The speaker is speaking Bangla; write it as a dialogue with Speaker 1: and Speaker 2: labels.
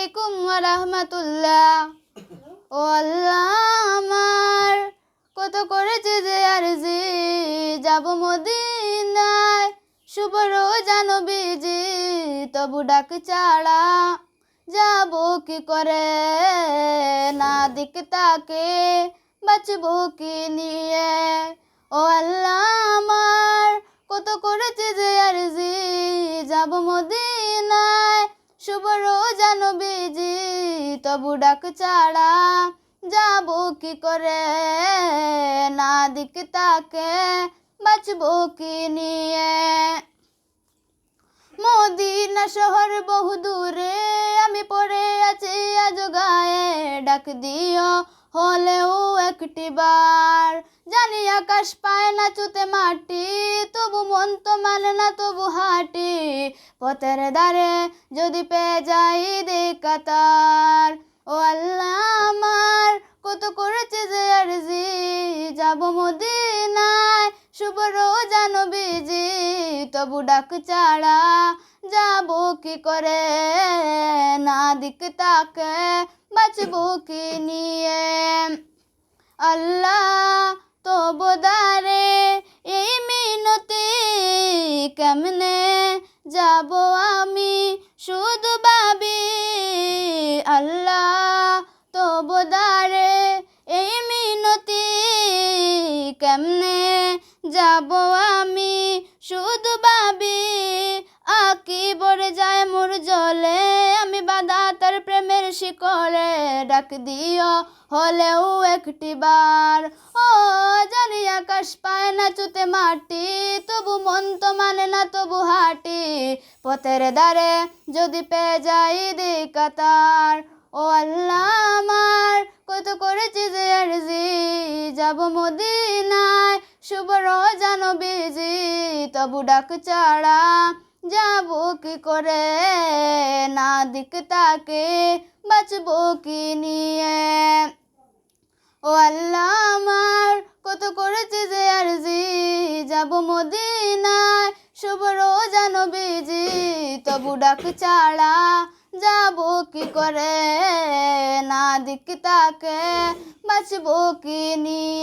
Speaker 1: আলাইকুম ওয়া রাহমাতুল্লাহ। ও আল্লাহ আমার, কত করেছে যে আর জি যাব মদিনায়, শুভ জানো বিজি তবু ডাক ছাড়া যাব কি করে? না দিক তাকে বাঁচবো কি নিয়ে? ও আল্লাহ আমার, কত করেছে যে আর জি যাব মদিনায়, শুভ জানো বিজি তবু ডাক ছাড়া যাব কি করে? না দিক তাকে বাঁচব কি নিয়ে? মদিনা শহর বহু দূরে, আমি পড়ে আছি আজ গায়ে ডাক দিও। হলেও একটি বার। জানি আকাশ পায় না, চুতে মাটি, তবু মন তো মানে না, তবু হাঁটি। পথের দ্বারে যদি পেয়ে যাই দেখাতার ও আল্লাহ আমার, কত করেছে যে আর জি যাব মদিনায়, শুভ জানো বিজি তবু ডাক ছাড়া যাব কি করে না দিক তাকে বাঁচবো কি নিয়ে আল্লাহ তো বোদারে এই মিনতি কেমনে যাব আমি শুধু ভাবি আল্লাহ তো বোদারে এই মিনতি কেমনে যাব আমি শুধু ভাবি, আকি পড়ে যায় মোর জলে। আমি বাধা তার প্রেমের শিকলে, ডাক দিও হলেও একটি বার। ও জানি আকাশ পায় না চুতে মাটি, তবু মন তো মানে না তবু হাঁটি। পথের দ্বারে যদি পেয়ে যাই দিকাতার। ও আল্লাহ আমার, কত করেছি যে আর জি যাব মদিনায় শুভ জানো বিজি, তবু ডাক ছাড়া যাব কি করে? না দিক তাকে বাঁচবো কি নিয়ে? ও আল্লাহ আমার, কত করেছে যে আর জি যাব মদিনায়, শুভ জানো বিজি, তবু ডাক ছাড়া যাব কি করে? না দিক তাকে বাঁচবো কি নিয়ে?